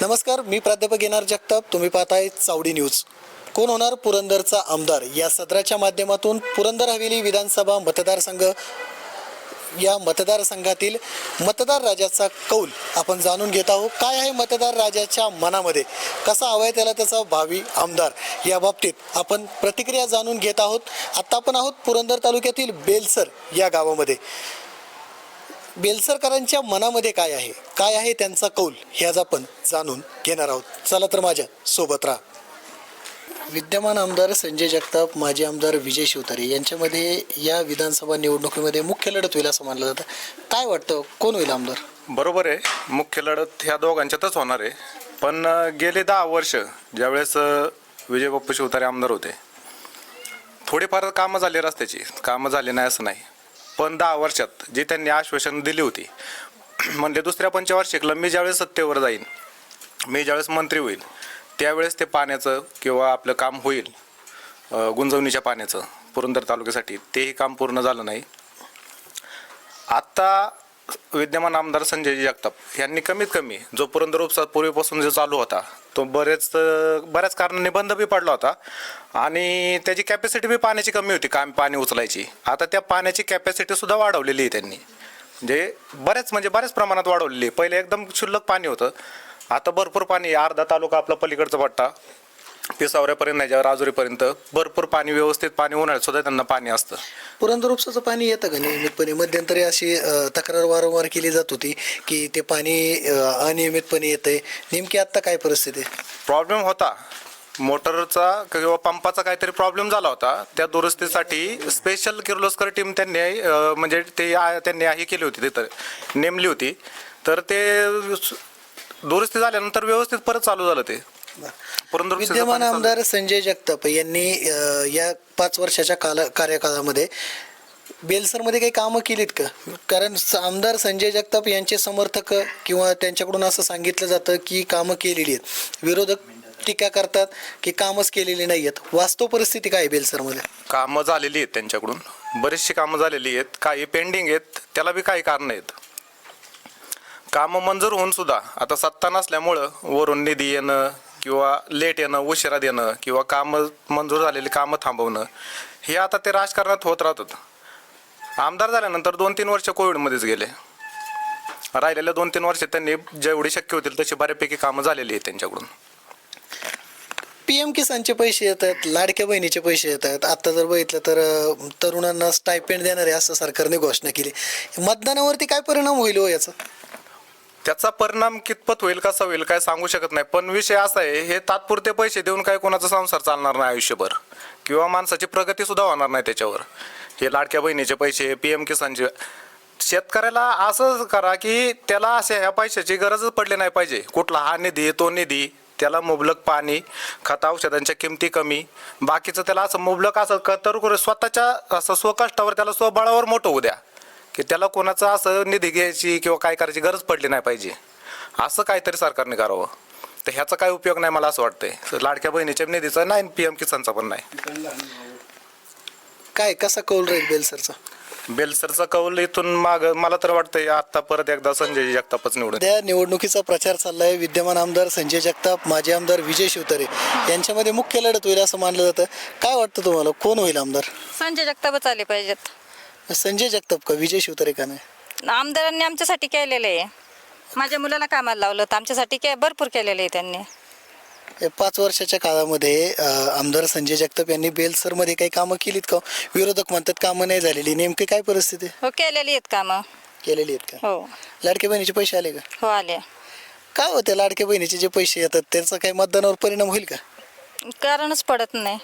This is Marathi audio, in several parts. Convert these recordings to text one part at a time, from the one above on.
नमस्कार मी प्राध्यापक येणार जगताप. तुम्ही पाहताय चावडी न्यूज. कोण होणार पुरंदरचा आमदार? या सदराच्या माध्यमातून पुरंदर हवेली विधानसभा मतदारसंघ या मतदारसंघातील मतदार राजाचा कौल आपण जाणून घेत आहोत. काय आहे मतदार राजाच्या मनामध्ये? कसा हवाय आहे त्याला त्याचा भावी आमदार? या बाबतीत आपण प्रतिक्रिया जाणून घेत आहोत. आत्ता आपण आहोत पुरंदर तालुक्यातील बेलसर या गावामध्ये. बेलसरकरांच्या मनामध्ये काय आहे? काय आहे त्यांचा कौल? हे आज आपण जाणून घेणार आहोत. चला तर माझ्या सोबत राहा. विद्यमान आमदार संजय जगताप माजी आमदार विजय शिवतारे यांच्यामध्ये या विधानसभा निवडणुकीमध्ये मुख्य लढत होईल असं मानलं जातं. काय वाटतं? कोण होईल आमदार? बरोबर आहे. मुख्य लढत ह्या दोघांच्यातच होणार आहे. पण गेले दहा वर्ष ज्यावेळेस विजय बाप्पू शिवतारे आमदार होते. थोडेफार कामं झाले रस्त्याची. कामं झाले नाही असं नाही. पण दहा वर्षात जी त्यांनी आश्वासन दिली होती. म्हणजे दुसऱ्या पंचवार्षिकला मी ज्यावेळेस सत्तेवर जाईन मी ज्यावेळेस मंत्री होईल त्यावेळेस ते पाण्याचं किंवा आपलं काम होईल गुंजवणीच्या पाण्याचं पुरंदर तालुक्यासाठी तेही काम पूर्ण झालं नाही. आत्ता विद्यमान आमदार संजय जगताप यांनी कमीत कमी जो पुरंदर उपसा पूर्वीपासून जो चालू होता तो बरेच बऱ्याच कारणांनी बंद बी पडला होता आणि त्याची कॅपॅसिटी बी पाण्याची कमी होती काम पाणी उचलायची. आता त्या पाण्याची कॅपॅसिटीसुद्धा वाढवलेली आहे त्यांनी. म्हणजे बऱ्याच म्हणजे बऱ्याच प्रमाणात वाढवलेली आहे. पहिले एकदम क्षुल्लक पाणी होतं. आता भरपूर पाणी अर्धा तालुका आपला पलीकडचा पट्टा. पिसावऱ्यापर्यंत नाही राजुरीपर्यंत भरपूर पाणी व्यवस्थित पाणी उन्हाळ्यात सुद्धा त्यांना पाणी असतं. पुरंदर उपसाचं पाणी येतं का नियमितपणे? मध्यंतरी अशी अं, तक्रार वारंवार केली जात होती की ते पाणी अं, अनियमितपणे येतंय. नेमकी आत्ता काय परिस्थिती? आहे प्रॉब्लेम होता. मोटरचा किंवा पंपाचा काहीतरी प्रॉब्लेम झाला होता. त्या दुरुस्तीसाठी स्पेशल किर्लोस्कर टीम त्यांनी अं, म्हणजे ते आ- त्यांनी हे केली होती तिथं नेमली होती. तर ते दुरुस्ती झाल्यानंतर व्यवस्थित परत चालू झालं ते. विद्यमान आमदार संजय जगताप यांनी या पाच वर्षाच्या काल कार्यकाळामध्ये बेलसरमध्ये काही कामं केलीत का? कारण आमदार संजय जगताप यांचे समर्थक किंवा त्यांच्याकडून असं सांगितलं जातं की कामं केलेली आहेत. विरोधक टीका करतात की कामच केलेली नाही आहेत. वास्तव परिस्थिती काय बेलसरमध्ये? कामं झालेली आहेत त्यांच्याकडून. बरीचशी कामं झालेली आहेत. काही पेंडिंग आहेत. त्याला बी काही कारण आहेत. कामं मंजूर होऊन सुद्धा आता सत्ता नसल्यामुळं वरून निधी येणं किंवा लेट येणं उशिरा देणं किंवा कामं मंजूर झालेली कामं थांबवणं हे आता ते राजकारणात होत राहतात. आमदार झाल्यानंतर दोन तीन वर्ष कोविडमध्येच गेले. राहिलेल्या दोन तीन वर्ष त्यांनी जेवढी शक्य होतील तशी बऱ्यापैकी कामं झालेली आहेत त्यांच्याकडून. पी एम किसानचे पैसे येत आहेत लाडक्या बहिणीचे पैसे येत आहेत आता जर बघितलं तर तरुणांना स्टायपेंड देणारे असं सरकारने घोषणा केली. मतदानावरती काय परिणाम होईल हो याचा? त्याचा परिणाम कितपत होईल कसा होईल काय सांगू शकत नाही. पण विषय असा आहे हे तात्पुरते पैसे देऊन काय कोणाचा संसार चालणार नाही आयुष्यभर. किंवा माणसाची प्रगती सुद्धा होणार नाही त्याच्यावर. हे लाडक्या बहिणीचे पैसे पी एम किसानचे. शेतकऱ्याला असं करा की त्याला अशा ह्या पैशाची गरजच पडली नाही पाहिजे. कुठला हा निधी तो निधी त्याला मुबलक पाणी खत औषधांच्या किमती कमी. बाकीचं त्याला असं मुबलक असं कतर स्वतःच्या असं स्वकष्टावर त्याला स्वबळावर मोठं होऊ द्या. की त्याला कोणाचं असं निधी घ्यायची किंवा काय करायची गरज पडली नाही पाहिजे. असं काहीतरी सरकारने करावं. तर ह्याचा काय उपयोग नाही मला असं वाटतंय. लाडक्या बहिणीच्या निधीचा नाही पी एम किसानचा पण नाही. काय कसा कौल राहील बेलसरचा बेलसरचा कौल इथून माग मला तर वाटतंय आता परत एकदा संजय जगतापच निवडून त्या निवडणुकीचा प्रचार चाललाय. विद्यमान आमदार संजय जगताप माजी आमदार विजय शिवतारे यांच्यामध्ये मुख्य लढत होईल असं मानलं जातं. काय वाटतं तुम्हाला? कोण होईल आमदार? संजय जगतापच आले पाहिजेत. संजय जगताप का? विजय शिवतारे का नाही आमदारांनी आमच्यासाठी केलेलं आहे. माझ्या मुलाला कामाला लावलं तर आमच्यासाठी के भरपूर केलेलं आहे त्यांनी. या पाच वर्षाच्या काळामध्ये अं, आमदार संजय जगताप यांनी बेलसरमध्ये काही कामं केलीत का? विरोधक म्हणतात कामं नाही झालेली. नेमकी काय परिस्थिती? हो केलेली आहेत कामं. केलेली आहेत का? हो. लाडक्या बहिणीचे पैसे आले का? हो आले. काय होते लाडक्या बहिणीचे जे पैसे येतात त्याचा काही मतदानावर परिणाम होईल का? कारणच पडत नाही.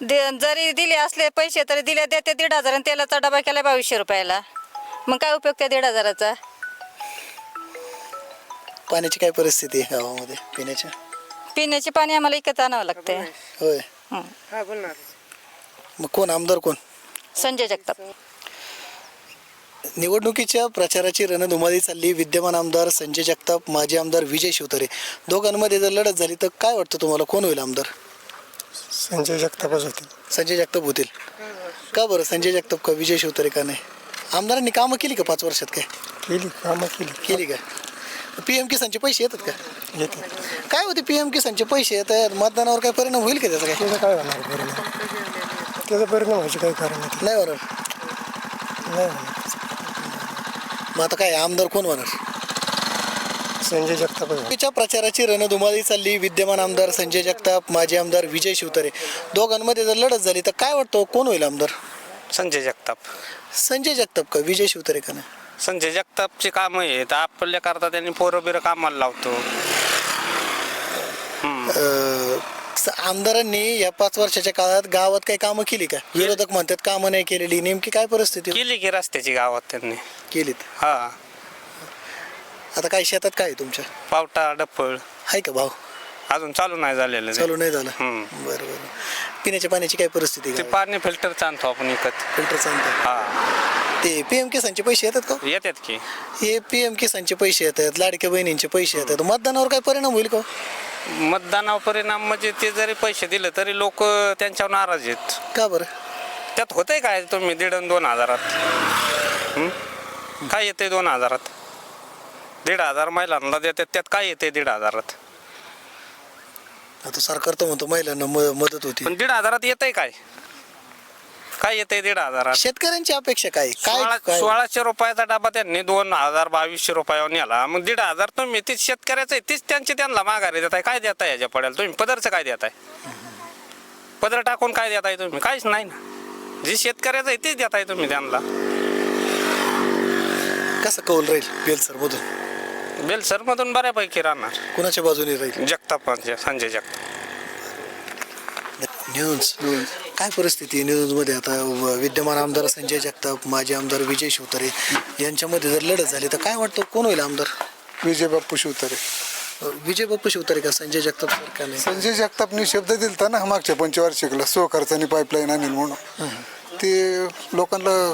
दे जरी दिले असले पैसे तरी दिले देते दीड हजार आणि तेलाचा डबा केला बावीसशे रुपयाला. मग काय उपयोग त्या दीड हजाराचा? पाण्याची काय परिस्थिती आहे गावामध्ये? पिण्याच्या पिण्याचे पाणी आम्हाला विकत आणावं लागतंय. होय. हं. मग कोण? आमदार कोण? संजय जगताप. निवडणुकीच्या प्रचाराची रणधुमाळी चालली. विद्यमान आमदार संजय जगताप माजी आमदार विजय शिवतारे. दोघांमध्ये जर लढत झाली तर काय वाटतं तुम्हाला? कोण होईल आमदार? संजय जगतापच होतील. संजय जगताप होतील. का बरं? संजय जगताप का विजय शिवतारे का नाही? आमदारांनी कामं केली का पाच वर्षात काय? केली कामं केली. केली का? पी एम किसानचे पैसे येतात का? येते काय होते पी एम किसानचे पैसे? येतात मतदानावर काय परिणाम होईल का त्याचा काय? त्याचं काय होणार परिणाम? त्याचा परिणाम व्हायचे काही कारण नाही. नाही होणार. नाही होणार. मग आता काय आमदार कोण होणार? संजय जगताप आहे. च्या प्रचाराची रणधुमाळी चालली. विद्यमान आमदार संजय जगताप माजी आमदार विजय शिवतारे. दोघांमध्ये जर लढत झाली तर काय वाटतं? कोण होईल आमदार? संजय जगताप. संजय जगताप का? विजय शिवतारे का नाही? संजय जगतापची कामं आहेत. आपल्या करता त्यांनी पोरं बिरं कामाला लावतो. अं, स- आमदारांनी या पाच वर्षाच्या काळात गावात काही कामं केली का? विरोधक म्हणतात कामं नाही केलेली. नेमकी काय परिस्थिती केली की रस्त्याची गावात त्यांनी. केलीत. हा. आता काय शेतात काय आहे तुमच्या? पावटा डप्पळ आहे का भाव? अजून चालू नाही झालेलं ते. चालू नाही झालं? हम्म. बरं बरं. पिण्याच्या पाण्याची काय परिस्थिती ते पाणी फिल्टर आणतो आपण विकत फिल्टर सांगतात हा. ते पी एम किसानचे पैसे येतात का? येतात की. हे पी एम किसानचे पैसे येतात लाडक्या बहिणींचे पैसे येतात. मतदानावर काय परिणाम होईल का? मतदानावर परिणाम म्हणजे ते जरी पैसे दिले तरी लोक त्यांच्यावर नाराज आहेत. का बरं? त्यात होतंय काय तुम्ही? दीड आणि दोन हजारात. हं? काय येते दोन हजारात? दीड हजार महिलांना देतात त्यात काय येते दीड हजारात? आता सरकार तर म्हणतो महिलांना म- मदत होती. पण दीड हजारात येतंय काय? काय येतंय दीड हजारात? शेतकऱ्यांची अपेक्षा काय? सोळा काय? काय सोळाशे रुपयाचा डबा त्यांनी दोन हजार बावीसशे रुपयावर नेला. मग दीड हजार तुम्ही तीच शेतकऱ्याचं आहे तीच त्यांचे त्यांना माघारी देताय. काय देताय याच्या पडेल तुम्ही? पदरचं काय देताय? पदर टाकून काय देताय तुम्ही? काहीच नाही ना. जे शेतकऱ्याचं आहे तेच देताय तुम्ही त्यांना. कसं कौल राहील बेलसर मधून बेलसर मधून बऱ्यापैकी राहणार. कुणाच्या बाजूने राहील? जगताप संजय जगताप. न्यूज काय परिस्थिती आहे न्यूजमध्ये आता व- विद्यमान आमदार संजय जगताप माजी आमदार विजय शिवतारे यांच्यामध्ये जर लढत झाली तर काय वाटतं? कोण होईल आमदार? विजय बाप्पू शिवतारे. विजय बाप्पू शिवतारे का संजय जगताप सर का नाही? संजय जगतापनी शब्द दिलता ना मागच्या पंचवार्षिकला स्वखर्चाने पाईपलाईन आणील म्हणून. ते लोकांना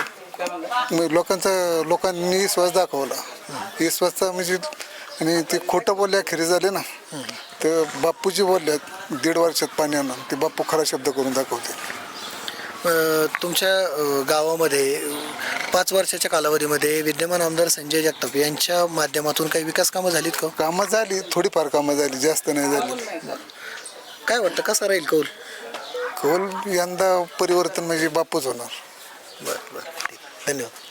म्हणजे लोकांचा लोकांनी विश्वास दाखवला. विश्वासचा म्हणजे आणि ते खोटं बोलले अखेरी झाले ना. तर बाप्पूजी बोलल्यात दीड वर्षात पाणी आणून. ते बाप्पू खरा शब्द करून दाखवते. अं, तुमच्या अं, गावामध्ये पाच वर्षाच्या कालावधीमध्ये विद्यमान आमदार संजय जगताप यांच्या माध्यमातून काही विकास कामं झालीत का? कामं झाली थोडीफार कामं झाली जास्त नाही झाली. काय वाटतं कसं राहील कौल? कौल यंदा परिवर्तन म्हणजे बापूच होणार. बरं बरं ठीक. धन्यवाद.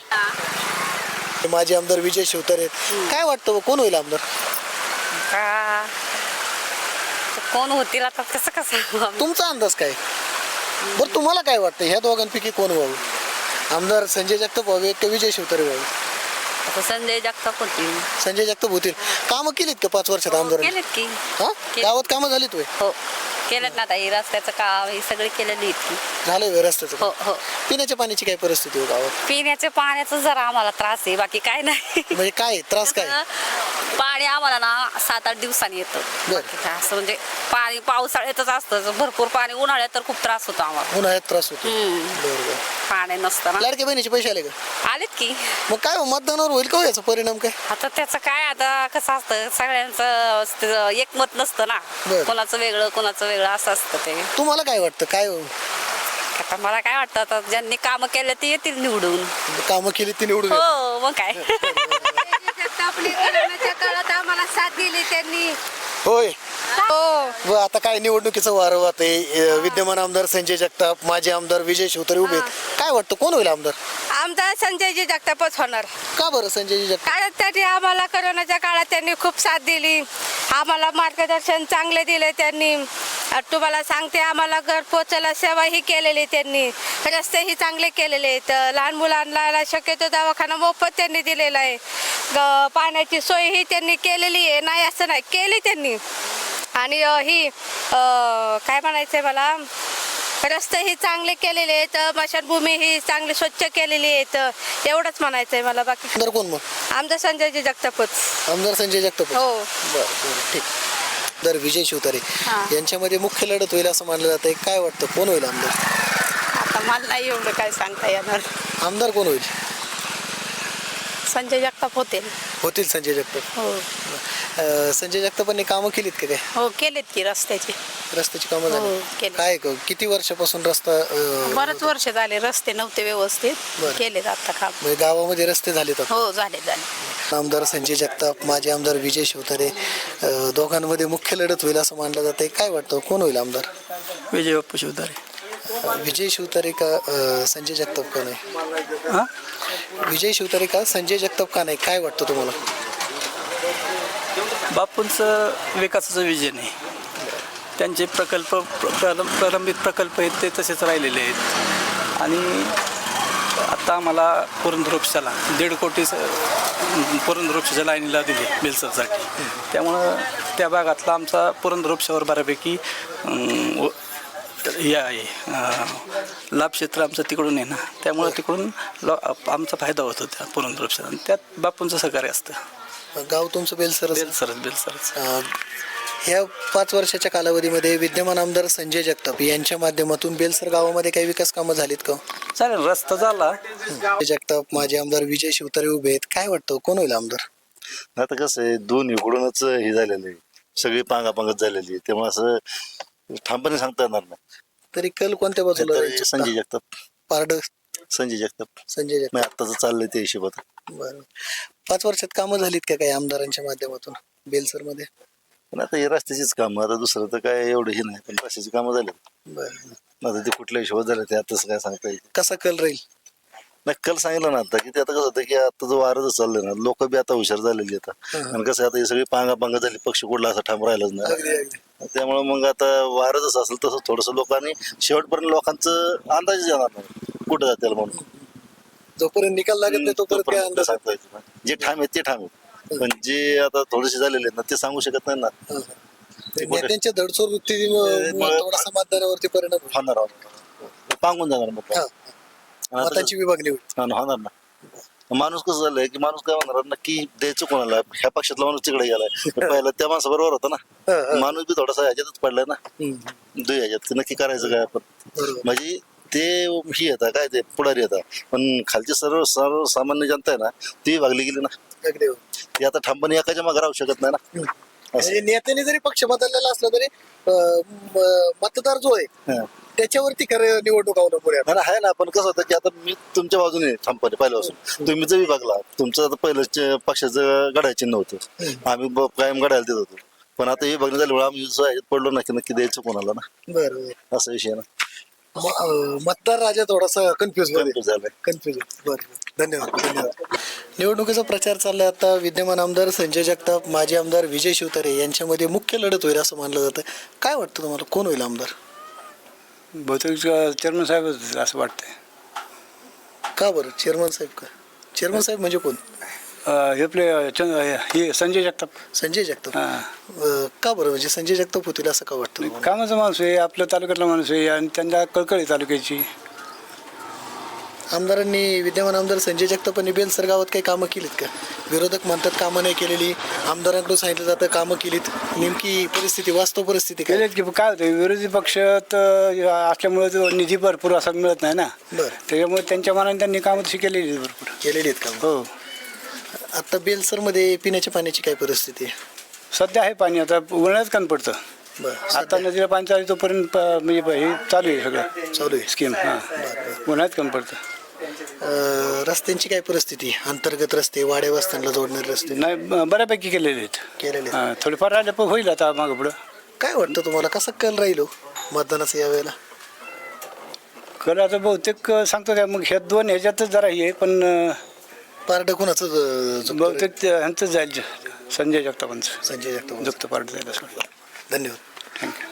माजी आमदार विजय शिवतारे. काय वाटतं व कोण होईल आमदार? का? कोण होतील आता? कसं कसं तुमचा अंदाज काय? बरं तुम्हाला काय वाटतं? ह्या दोघांपैकी कोण व्हावं? आमदार संजय जगताप व्हावे का विजय शिवतारे व्हावे? आता संजय जगताप होतील. संजय जगताप होतील. कामं केलीत का पाच वर्षात आमदार केलेत की. हा? केली. गावात कामं झालीत होय? हो. केलेत ना आता हे रस्त्याचं काम ही सगळी केलेली होय रस्त्याचं हो हो. पिण्याच्या पाण्याची काय परिस्थिती हो गावात? पिण्याच्या पाण्याचा जरा आम्हाला त्रास आहे बाकी काय नाही. म्हणजे काय? त्रास काय? पाणी आम्हाला ना सात आठ दिवसांनी येतं. असं म्हणजे पाणी पावसाळ्यातच असतं. भरपूर पाणी उन्हाळ्यात तर खूप त्रास होतो आम्हाला. उन्हाळ्यात त्रास होतो. हम्म. बरं बरं पाणी नसतं ना लाडके बहिणीचे पैसे आले का? आलेत की. मग काय हो, मतदानावर होईल का हो याचा परिणाम काय? आता त्याचं काय आता कसं असतं सगळ्यांचं स- एकमत नसतं ना. बर. कोणाचं वेगळं कोणाचं वेगळं असं असतं ते. तुम्हाला काय वाटतं? काय हो? आता मला काय वाटतं आता ज्यांनी कामं केले ते येतील निवडून. कामं केली ती निवडून येतात. हो मग काय आपली कोरोनाच्या काळात आम्हाला साथ दिली त्यांनी. होय. हो. व आता काय निवडणुकीचं वारं वाहत आहे विद्यमान आमदार संजय जगताप माजी आमदार विजय शिवतरे उभे आहेत. काय वाटतं कोण होईल आमदार? आमदार संजयजी जगतापच होणार. का बरं संजय जगताप? कारण त्यांनी आम्हाला कोरोनाच्या काळात त्यांनी खूप साथ दिली. आम्हाला मार्गदर्शन चांगले दिले त्यांनी. अ, तुम्हाला सांगते आम्हाला घर पोचायला सेवा ही केलेली त्यांनी. रस्तेही चांगले केलेले आहेत. अ, लहान मुलांना शक्यतो दवाखाना मोफत त्यांनी दिलेला आहे. ग- पाण्याची सोय ही त्यांनी केलेली आहे. नाही असं नाही. केली त्यांनी. आणि ही काय म्हणायचं आहे मला? रस्ते ही चांगले केलेले आहेत. स्मशानभूमी ही चांगली स्वच्छ केलेली आहेत. एवढंच म्हणायचं आहे मला. बाकी आमदार कोण मग? आमचं संजयजी जगतापच आमदार संजय जगताप हो. बरं बरं ठीक. तर विजय शिवतारे. यांच्यामध्ये मुख्य लढत होईल असं मानलं जातं काय वाटतं? कोण होईल आमदार? आता मला नाही एवढं काय सांगता येणार. आमदार कोण होईल? संजय जगताप होते. होतील संजय जगताप. हो. अं, संजय जगतापांनी कामं केलीत का काय हो केलेत की रस्त्याचे. रस्त्याची कामं हो, झाली. केली. काय क- किती वर्षापासून रस्ता अं, बरेच वर्ष झाले रस्ते नव्हते व्यवस्थित. केलेत आता काम. म्हणजे गावामध्ये रस्ते झालेत आता. हो झाले झाले. आमदार संजय जगताप माजी आमदार विजय शिवतारे अं, दोघांमध्ये मुख्य लढत होईल असं मानलं जाते काय वाटतं? कोण होईल आमदार? विजय बाप्पू शिवतारे. विजय शिवतारे का संजय जगताप का नाही? हां? विजय शिवतारे का संजय जगताप का नाही? काय वाटतं तुम्हाला? बापूंचं विकासाचं विजन आहे. त्यांचे प्रकल्प प्रलंब प्रलंबित प्रकल्प आहेत ते तसेच राहिलेले आहेत. आणि आता आम्हाला पुरंदरोक्षाला दीड कोटी स- पुरंदरोक्षाच्या लाईनीला दिली बेलसरसाठी. त्यामुळं त्या भागातला आमचा पुरंदरोक्षावर बऱ्यापैकी हे आहे. लाभ क्षेत्र आमचं तिकडून आहे ना. त्यामुळं तिकडून लो आमचा फायदा होत होता पुरंदरोक्षाला आणि त्यात बापूंचं सहकार्य असतं. गाव तुमचं बेलसरच? बेलसरच बेलसरच अं, ह्या पाच वर्षाच्या कालावधीमध्ये विद्यमान आमदार संजय जगताप यांच्या माध्यमातून बेलसर गावामध्ये काही विकास कामं झालीत का? चालेल रस्ता झाला. संजय जगताप माजी आमदार विजय शिवतारे उभे आहेत. काय वाटतं कोण होईल आमदार? आता कसं आहे दोन इकडूनच हे झालेलं आहे. सगळी पांगापांगत झालेली आहे. त्यामुळे असं ठामपणे सांगता येणार नाही. तरी कल कोणत्या बाजूला तरी? संजय जगताप. पारड? संजय जगताप. संजय जगताप. मग आत्ताच चाललंय त्या हिशोबात. बरं. पाच वर्षात कामं झालीत का काही आमदारांच्या माध्यमातून? बेलसरमध्ये पण आता हे रस्त्याचीच कामं आता दुसरं तर काय एवढं हे नाही. पण रस्त्याची कामं झाली बरं. आता ते कुठल्या हिशोबात झालं ते आताच काय सांगता येईल. कसा कल राहील? नाही कल सांगितलं ना आता की ते आता कसं होतं की आता जो वारच चाललंय ना लोक बी आता हुशार झालेली आता. आणि कसं आहे, आता हे सगळी पांगा पांगा झाली पक्ष कुठला असा ठाम राहिलाच नाही. अगदी त्यामुळे मग आता वारं जसं असेल तसं थोडस लोकांनी शेवटपर्यंत लोकांचं अंदाज येणार नाही. कुठं जातील म्हणून. जोपर्यंत निकाल लागत नाही तोपर्यंत काय तोपर्यंत अंदाज? सांगता येत नाही. जे ठाम आहेत ते ठाम आहेत. पण जे आता थोडेसे झालेले आहेत ना ते सांगू शकत नाही ना. हं. ते नेत्यांच्या धडसोड थोडासा मतदारावरती परिणाम होईल. होणार पांगून जाणार मग हा. मताची विभागणी होईल हा ना, होणार ना. माणूस कसं झालंय की माणूस काय म्हणणार नक्की द्यायचं कोणाला? ह्या पक्षातला माणूस तिकडे गेलाय. पहिला त्या माणसाबरोबर होता. ना. माणूस बी थोडासा ह्याच्यातच पडलाय ना. दुई ह्याच्यात. की नक्की करायचं काय आपण? बरोबर. म्हणजे ते ही येतात काय ते पुढारी येतात पण खालची सर्व सर्वसामान्य जनता आहे ना ती वागली गेली ना. अगदी हो. ती आता ठामपणे एकाच्या मागे राहू शकत नाही ना. म्हणजे नेत्याने जरी पक्ष बदललेला असला तरी अं, म- मतदार जो आहे हा. त्याच्यावरती खरं निवडणूक अवलंबून आहे. आहे ना पण कसं होतं की आता मी तुमच्या बाजूने आहे ठामपणे पहिल्यापासून तुम्ही जर विभागला तुमचं आता पहिलं पक्षाचं गडायचं चिन्ह होतं. आम्ही ब- कायम गडायला देत होतो. पण आता हे बघणं झाल्यामुळे आम्ही जो आहे, पडलो ना की नक्की द्यायचं कोणाला ना. बरं असा विषय आहे ना. म- अं, मतदार राजा थोडासा कन्फ्युज Confuse झालाय. कन्फ्युज बरं. धन्यवाद धन्यवाद. निवडणुकीचा प्रचार चाललाय आता. विद्यमान आमदार संजय जगताप माजी आमदार विजय शिवतारे यांच्यामध्ये मुख्य लढत होईल असं मानलं जातं. काय वाटतं तुम्हाला? कोण होईल आमदार? बहुतेक चेअरमन साहेब असं वाटतंय. का बरं? चेअरमन साहेब का? चेअरमन साहेब म्हणजे कोण? अं, हे आपले चंद हे संजय जगताप. संजय जगताप. हां. अं, का बरं? म्हणजे संजय जगताप होतील असं का वाटतं? कामाचा माणूस आहे आपल्या तालुक्यातला माणूस आहे आणि त्यांच्या कळकळी तालुक्याची. आमदारांनी विद्यमान आमदार संजय जगतापांनी बेलसर गावात काही कामं केलीत का? विरोधक म्हणतात कामं नाही केलेली. आमदारांकडून सांगितलं जातं कामं केलीत. नेमकी परिस्थिती वास्तव परिस्थिती काय? केलेत की काय होतं विरोधी पक्ष तर असल्यामुळे तो निधी भरपूर असा मिळत नाही ना. बरं. त्याच्यामुळे त्यांच्या मनाने त्यांनी कामं तशी केलेली आहेत भरपूर. केलेली आहेत कामं. हो. आता बेलसरमध्ये पिण्याच्या पाण्याची काय परिस्थिती? आहे सध्या आहे पाणी आता उन्हाळ्यात कण पडतं. बरं आता नदीला पाणी चालू आहे तोपर्यंत प- म्हणजे हे चालू आहे सगळं. चालू आहे. स्कीम हां. उन्हाळ्यात कमी पडतं. रस्त्यांची काय परिस्थिती? अंतर्गत रस्ते वाड्या वस्त्यांना जोडणारे रस्ते? नाही ब- बऱ्यापैकी केलेले आहेत. केलेले आहेत. हां थोडेफार राहिले पण होईल आता मागं पुढं. काय वाटतं तुम्हाला? कसं कल राहील हो मतदानाचं यावेळेला? कल आता बहुतेक सांगतो त्या मग ह्या दोन ह्याच्यातच जरा हे आहे, पण अं, पारड कुणाचं? बहुतेक ते ह्यांचंच जाईल संजय जगतापांचं. संजय जगताप जुक्त पार्ट जाईल असं धन्यवाद. थँक्यू